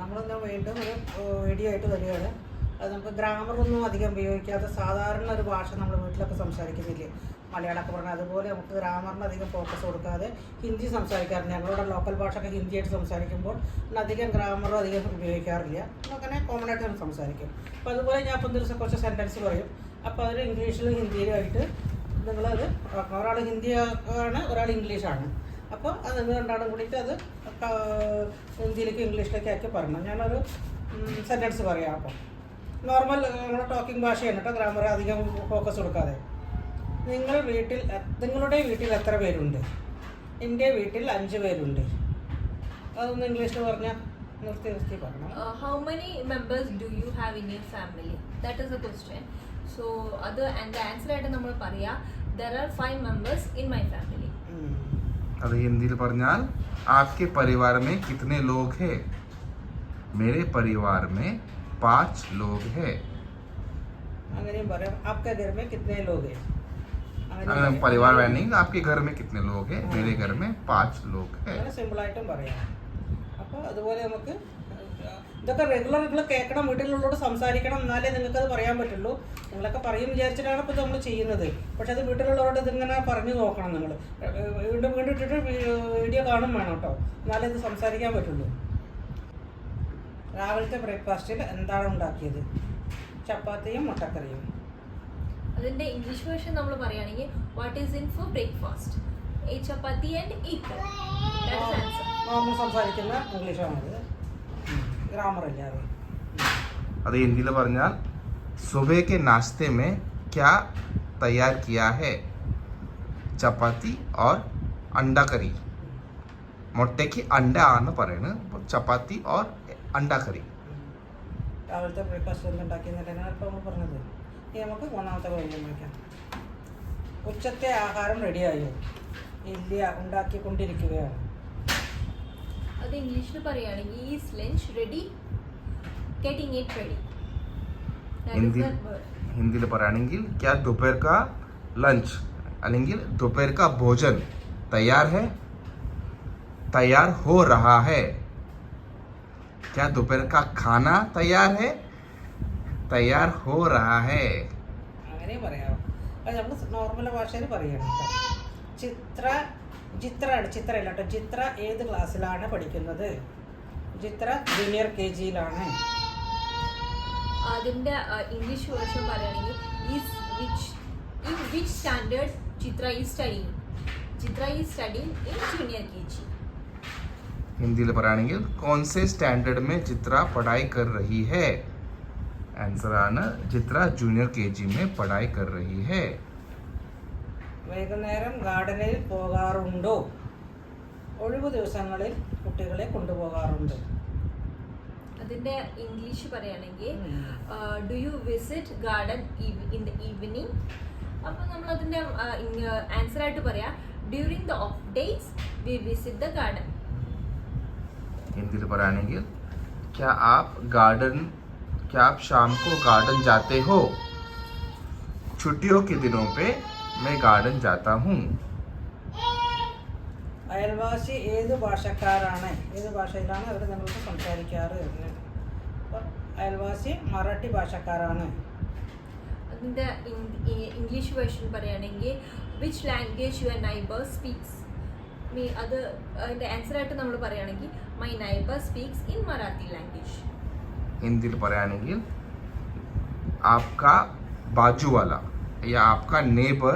നമ്മളിന്ന് വീണ്ടും ഒരു വീഡിയോ ആയിട്ട് വരികയാണ്. അത് നമുക്ക് ഗ്രാമറൊന്നും അധികം ഉപയോഗിക്കാതെ സാധാരണ ഒരു ഭാഷ നമ്മൾ വീട്ടിലൊക്കെ സംസാരിക്കുന്നില്ലേ? മലയാളമൊക്കെ പറഞ്ഞാൽ അതുപോലെ നമുക്ക് ഗ്രാമറിന് അധികം ഫോക്കസ് കൊടുക്കാതെ ഹിന്ദി സംസാരിക്കാറുണ്ട് ഞങ്ങളുടെ ലോക്കൽ ഭാഷയൊക്കെ ഹിന്ദിയായിട്ട് സംസാരിക്കുമ്പോൾ അധികം ഗ്രാമറും അധികം ഉപയോഗിക്കാറില്ല. അങ്ങനെ കോമൺ ആയിട്ട് നമ്മൾ സംസാരിക്കും. അപ്പോൾ അതുപോലെ ഞാൻ ഇപ്പം ദിവസം കുറച്ച് സെന്റൻസ് പറയും. അപ്പോൾ അതിൽ ഇംഗ്ലീഷിലും ഹിന്ദിയിലുമായിട്ട് നിങ്ങളത് ഒരാൾ ഹിന്ദി ആണ് ഒരാൾ ഇംഗ്ലീഷാണ് അപ്പോൾ അത് രണ്ടാളും കൂടിയിട്ട് അത് ഹിന്ദിയിലേക്ക് ഇംഗ്ലീഷിലേക്ക് ആക്കി പറഞ്ഞു. ഞാനൊരു സെന്റൻസ് പറയാം അപ്പോൾ നോർമൽ നമ്മുടെ ടോക്കിംഗ് ഭാഷയാണ് കേട്ടോ ഗ്രാമർ അധികം ഫോക്കസ് കൊടുക്കാതെ. നിങ്ങൾ വീട്ടിൽ നിങ്ങളുടെ വീട്ടിൽ എത്ര പേരുണ്ട്? എന്റെ വീട്ടിൽ അഞ്ച് പേരുണ്ട്. അതൊന്ന് ഇംഗ്ലീഷിൽ പറഞ്ഞാൽ നിർത്തി നിർത്തി പറഞ്ഞു. How many members do you have in in family that That a question so അത് answer ആയിട്ട് നമ്മൾ പറയാം there are five members in my family. അത് ഹിന്ദിയിൽ പറഞ്ഞാൽ आपके परिवार में कितने लोग हैं मेरे परिवार में पांच लोग हैं അങ്ങനെയും പറയാം ആപ്ക घर में कितने लोग हैं അങ്ങനെ अगर പറയാം. परिवार नहीं आपके घर में कितने लोग हैं मेरे घर में पांच लोग हैं അങ്ങനെ സിമ്പിളായിട്ടും പറയാം അപ്പോൾ അതുപോലെ നമുക്ക് ഇതൊക്കെ റെഗുലർ നിങ്ങൾ കേൾക്കണം വീട്ടിലുള്ളവരോട് സംസാരിക്കണം എന്നാലേ നിങ്ങൾക്ക് അത് പറയാൻ പറ്റുള്ളൂ. നിങ്ങളൊക്കെ പറയും വിചാരിച്ചിട്ടാണ് ഇപ്പോൾ നമ്മൾ ചെയ്യുന്നത്. പക്ഷെ അത് വീട്ടിലുള്ളവരോട് ഇതിങ്ങനെ പറഞ്ഞു നോക്കണം നിങ്ങൾ വീണ്ടും വീണ്ടും ഇട്ടിട്ട് വീഡിയോ കാണും വേണം കേട്ടോ. എന്നാലേ ഇത് സംസാരിക്കാൻ പറ്റുള്ളൂ. രാവിലത്തെ ബ്രേക്ക്ഫാസ്റ്റിൽ എന്താണ് ഉണ്ടാക്കിയത്? ചപ്പാത്തിയും മുട്ടക്കറിയും. അതിന്റെ ഇംഗ്ലീഷ് വേർഷൻ നമ്മൾ പറയുകയാണെങ്കിൽ what is in for breakfast chapati and normal സംസാരിക്കുന്ന ഇംഗ്ലീഷാണത്. ഗ്രാമർ അല്ലേ അറിയാം അത് ഹിന്ദിയിൽ പറഞ്ഞാൽ സുബേക്ക് നാസ്തേ മേ ക്യാ തയ്യാർ കിയാ ഹെ? ചപ്പാത്തി ഓർ അണ്ട കറി. മുട്ടയ്ക്ക് അണ്ട ആണ് പറയുന്നത് അപ്പോൾ ചപ്പാത്തി ഓർ അണ്ട കറി. രാവിലത്തെ ബ്രേക്ക്ഫാസ്റ്റ് ഒന്നും ഉണ്ടാക്കിയെന്നില്ലാണ് ഇപ്പോൾ നമ്മൾ പറഞ്ഞത്. ഇനി നമുക്ക് മൂന്നാമത്തെ കാര്യം വയ്ക്കാം ഉച്ചത്തെ ആഹാരം റെഡിയായോ ഇല്ല ഉണ്ടാക്കിക്കൊണ്ടിരിക്കുകയാണ്. അത് ഇംഗ്ലീഷിൽ പറയുകയാണെങ്കിൽ is lunch ready getting it ready Hindi ഹിന്ദിയിൽ പറയുകയാണെങ്കിൽ ക്യാ दोपहर का लंच അല്ലെങ്കിൽ दोपहर का भोजन तैयार है तैयार हो रहा है क्या दोपहर का खाना तैयार है तैयार हो रहा है അങ്ങനെ പറയാം അത് നമ്മൾ നോർമൽ ഭാഷയിൽ പറയണം കേട്ടോ ചിത്ര ചിത്രയാണ് ചിത്രയല്ല കേട്ടോ ചിത്ര ഏത് ക്ലാസ്സിലാണ് പഠിക്കുന്നത് ചിത്ര ജൂനിയർ കെ ജിയിലാണ് അതിന്റെ ഇംഗ്ലീഷ് വേർഷൻ പറയുകയാണെങ്കിൽ is which in which standard Chitra is studying Chitra is studying in junior K G Hindi में പറയുകയാണെങ്കിൽ कौन से स्टैंडर्ड में चित्रा पढ़ाई कर रही है आंसर ആണ് ചിത്ര ജൂനിയർ കെ ജി में पढ़ाई कर रही है വൈകുന്നേരം ഗാർഡനിൽ പോകാറുണ്ടോ ഒഴിവു ദിവസങ്ങളിൽ കുട്ടികളെ കൊണ്ടുപോകാറുണ്ട് അതിന്റെ ഇംഗ്ലീഷ് പറയുകയാണെങ്കിൽ um. Do you visit garden in the evening അപ്പോൾ നമ്മൾ അതിന്റെ ആൻസർ ആയിട്ട് പറയാം during the of days we visit the garden Hindi में പറയുകയാണെങ്കിൽ क्या आप गार्डन क्या आप शाम को गार्डन जाते हो छुट्टियों के दिनों पे मैं गार्डन जाता हूँ അയൽവാസി ഏത് ഭാഷക്കാരാണ് ഏത് ഭാഷയിലാണ് അവർ നിങ്ങൾക്ക് സംസാരിക്കാറ് എന്ന് അപ്പോൾ അയൽവാസി മറാഠി ഭാഷക്കാരാണ് അതിന്റെ ഇംഗ്ലീഷ് വേർഷൻ പറയുകയാണെങ്കിൽ which language your neighbour speaks me അത് അതിന്റെ ആൻസർ ആയിട്ട് നമ്മൾ പറയുകയാണെങ്കിൽ my neighbour speaks in Marathi language Hindi में പറയുകയാണെങ്കിൽ आपका बाजू वाला या आपका नेबर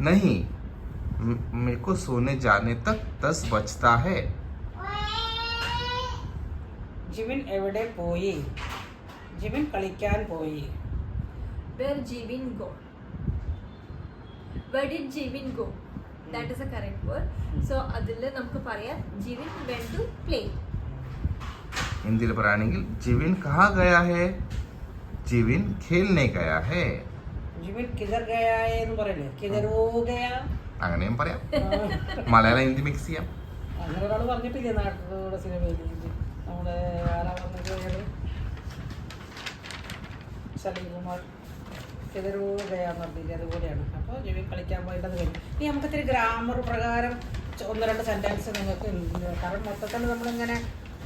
नहीं म- मेरे को सोने जाने तक दस बजता है ജിവിൻ എവിടെ പോയി ജിവിൻ കളിക്കാൻ പോയി Where Jivin go? Where did Jivin go? That is a correct word. So അതിൽ നമുക്ക് പറയാം ജിവിൻ went to play. ഹിന്ദിയിൽ പറയുകയാണെങ്കിൽ ജിവിൻ കഹാ ഗയാ ഹേ ജിവിൻ ഖേൽനെ ഗയാ ഹേ ജിമിൻ കിതർ ഗയാ എന്ന് പറയില്ലേ? കിതറോ ഗയാ അങ്ങനെയും പറയാം. മലയാളം ഹിന്ദി മിക്സ് ചെയ്യാം. അങ്ങനെ ഒരാൾ പറഞ്ഞിട്ടില്ലേ നാട്ടിലൂടെ സിനിമയിൽ നമ്മുടെ ആരാ പറഞ്ഞത് പറഞ്ഞില്ലേ? അതുപോലെയാണ്. അപ്പോൾ കളിക്കാൻ പോയിട്ടത് കഴിഞ്ഞു. ഇനി നമുക്ക് ഗ്രാമർ പ്രകാരം ഒന്ന് രണ്ട് സെന്റൻസ് നിങ്ങൾക്ക് കാരണം മൊത്തത്തിൽ നമ്മളിങ്ങനെ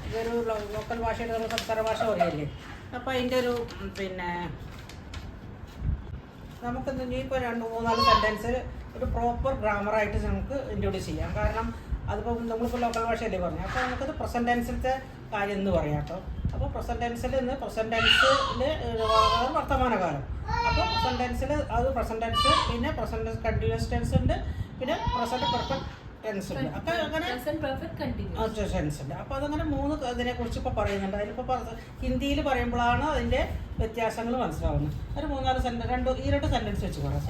ഇതൊരു ലോക്കൽ ഭാഷയുടെ നമ്മൾ സംസാര ഭാഷ പറയല്ലേ അപ്പോൾ അതിന്റെ ഒരു പിന്നെ നമുക്ക് എന്തെങ്കിലും ഇപ്പോൾ രണ്ട് മൂന്നാൽ സെന്റൻസ് ഒരു പ്രോപ്പർ ഗ്രാമറായിട്ട് നമുക്ക് ഇൻട്രൊഡ്യൂസ് ചെയ്യാം. കാരണം അതിപ്പോൾ നമ്മളിപ്പോൾ ലോക്കൽ ഭാഷയല്ലേ പറഞ്ഞു. അപ്പോൾ നമുക്കത് പ്രസന്റ് ടെൻസിലത്തെ കാര്യം എന്ന് പറയാം കേട്ടോ. അപ്പോൾ പ്രസന്റ് ടെൻസിൽ നിന്ന് പ്രസന്റ് ടെൻസിൽ വർത്തമാനകാലം. അപ്പോൾ പ്രസന്റ് ടെൻസിൽ അത് പ്രസന്റ് ടെൻസ് പിന്നെ പ്രസന്റ് കണ്ടിന്യൂസ് ടെൻസ് ഉണ്ട് പിന്നെ പ്രസന്റ് പെർഫെക്റ്റ് ടെൻസ് ഉണ്ട്. അപ്പോൾ അങ്ങനെ ടെൻസ് ഉണ്ട്. അപ്പോൾ അതങ്ങനെ മൂന്ന് ഇതിനെക്കുറിച്ച് ഇപ്പോൾ പറയുന്നുണ്ട്. അതിലിപ്പോൾ ഹിന്ദിയിൽ പറയുമ്പോഴാണ് അതിന്റെ വ്യത്യാസങ്ങൾ മനസ്സിലാവുന്നു. ഒരു മൂന്നാൽ സെന്റൻസ് രണ്ട് ഈ രണ്ട് സെന്റൻസ് വെച്ച് പറയാം.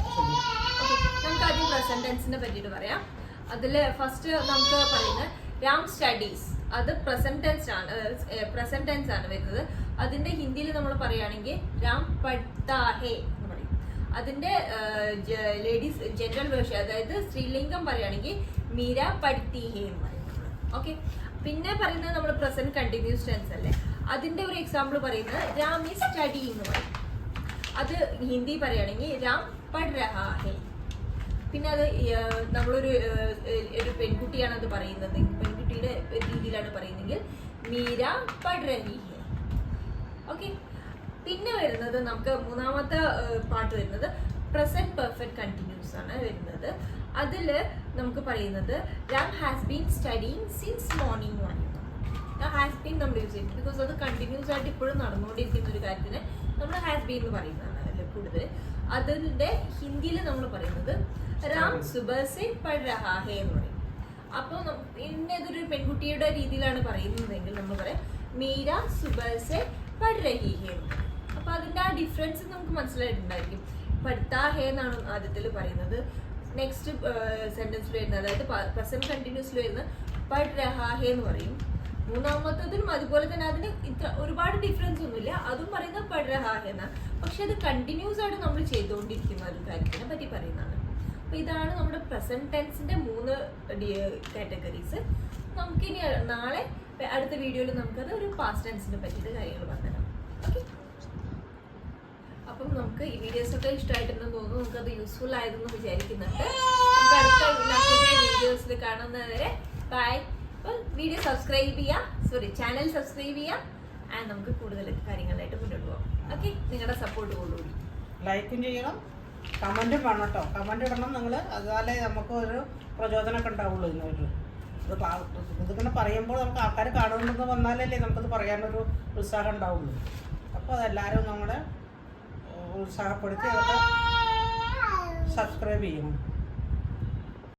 അതിൽ പറ്റിയിട്ട് പറയാം. അതിൽ ഫസ്റ്റ് നമുക്ക് പറയുന്നത് രാം സ്റ്റഡീസ് അത് പ്രസന്റ് ടെൻസ് ആണ് പ്രസന്റ് ടെൻസ് ആണ് വരുന്നത്. അതിന്റെ ഹിന്ദിയിൽ നമ്മൾ പറയുകയാണെങ്കിൽ രാം പഠിത്താഹേ എന്ന് പറയും. അതിന്റെ ലേഡീസ് ജനറൽ വേർഷൻ അതായത് സ്ത്രീലിംഗം പറയുകയാണെങ്കിൽ മീര പഠിത്തീഹേ എന്ന് പറയും. ഓക്കെ? പിന്നെ പറയുന്നത് നമ്മൾ പ്രസന്റ് കണ്ടിന്യൂസ് ടെൻസ് അല്ലേ? അതിന്റെ ഒരു എക്സാമ്പിൾ പറയുന്നത് രാം ഈസ് സ്റ്റഡിങ് പറയും. അത് ഹിന്ദി പറയുകയാണെങ്കിൽ രാം പഠ് പിന്നെ അത് നമ്മളൊരു ഒരു പെൺകുട്ടിയാണ് അത് പറയുന്നത്. പെൺകുട്ടിയുടെ രീതിയിലാണ് പറയുന്നതെങ്കിൽ മീര പഠ് ഓക്കെ പിന്നെ വരുന്നത് നമുക്ക് മൂന്നാമത്തെ പാട്ട് വരുന്നത് പ്രസന്റ് പെർഫെക്റ്റ് കണ്ടിന്യൂസ് ആണ് വരുന്നത്. അതിൽ നമുക്ക് പറയുന്നത് Ram has been studying since morning one has been നമ്മൾ യൂസ് ചെയ്യുന്നത് ബിക്കോസ് അത് കണ്ടിന്യൂസ് ആയിട്ട് ഇപ്പോഴും നടന്നുകൊണ്ടിരിക്കുന്ന ഒരു കാര്യത്തിന് നമ്മൾ ഹാസ് ബീൻ എന്ന് പറയുന്നതാണ് അല്ലെ കൂടുതൽ അതിന്റെ ഹിന്ദിയിൽ നമ്മൾ പറയുന്നത് രാം സുബസെ സിംഗ് രഹാ ഹേ എന്ന് പറയും. അപ്പോൾ പിന്നെ ഇതൊരു പെൺകുട്ടിയുടെ രീതിയിലാണ് പറയുന്നതെങ്കിൽ നമ്മൾ പറയാം മീര സുബസെ സെ രഹി ഹേ എന്ന് പറയും. അപ്പോൾ അതിന്റെ ആ ഡിഫറൻസ് നമുക്ക് മനസ്സിലായിട്ടുണ്ടായിരിക്കും. പഠിത്താ ഹേ എന്നാണ് ആദ്യത്തിൽ പറയുന്നത്. നെക്സ്റ്റ് സെന്റൻസിൽ വരുന്നത്. അതായത് പ്രസന്റ് കണ്ടിന്യൂസിൽ വരുന്ന പഴ് രഹാ ഹേ എന്ന് പറയും. മൂന്നാമത്തതിനും അതുപോലെ തന്നെ അതിന് ഇത്ര ഒരുപാട് ഡിഫറൻസ് ഒന്നുമില്ല. അതും പറയുന്നത് പഴ് എന്ന. പക്ഷെ അത് കണ്ടിന്യൂസ് ആയിട്ട് നമ്മൾ ചെയ്തുകൊണ്ടിരിക്കുന്ന ഒരു കാര്യത്തിനെ പറ്റി പറയുന്നതാണ്. അപ്പൊ ഇതാണ് നമ്മുടെ പ്രസന്റ് ടെൻസിന്റെ മൂന്ന് കാറ്റഗറീസ് നമുക്കിനി നാളെ അടുത്ത വീഡിയോയിൽ നമുക്കത് ഒരു പാസ്റ്റ് ടെൻസിനെ പറ്റിയിട്ട് കാര്യങ്ങൾ പറഞ്ഞുതരാം. അപ്പം നമുക്ക് ഈ വീഡിയോസ് ഒക്കെ ഇഷ്ടമായിട്ടുണ്ടെന്ന് തോന്നുന്നു. നമുക്ക് അത് യൂസ്ഫുൾ ആയതെന്ന് വിചാരിക്കുന്നുണ്ട്. നമുക്ക് അടുത്ത വീഡിയോസിൽ കാണുന്നവരെ ബൈ അപ്പോൾ വീഡിയോ സബ്സ്ക്രൈബ് ചെയ്യുക സോറി ചാനൽ സബ്സ്ക്രൈബ് ചെയ്യുക ആൻഡ് നമുക്ക് കൂടുതൽ കാര്യങ്ങളായിട്ട് മുന്നോട്ട് പോകാം. ഓക്കെ നിങ്ങളുടെ സപ്പോർട്ട് കൊണ്ടുകൂടി ലൈക്കും ചെയ്യണം. കമന്റും വേണം കേട്ടോ കമന്റ് ഇടണം നിങ്ങൾ അതുപോലെ നമുക്ക് ഒരു പ്രചോദനമൊക്കെ ഉണ്ടാവുള്ളൂ ഇതിനൊരു. ഇത് ഇതിങ്ങനെ പറയുമ്പോൾ നമുക്ക് ആൾക്കാർ കാണുന്നുണ്ടെന്ന് വന്നാലല്ലേ നമുക്കത് പറയാനൊരു ഉത്സാഹം ഉണ്ടാവുള്ളൂ. അപ്പോൾ അതെല്ലാവരും നമ്മളെ ഉത്സാഹപ്പെടുത്തി അതൊക്കെ സബ്സ്ക്രൈബ് ചെയ്യണം.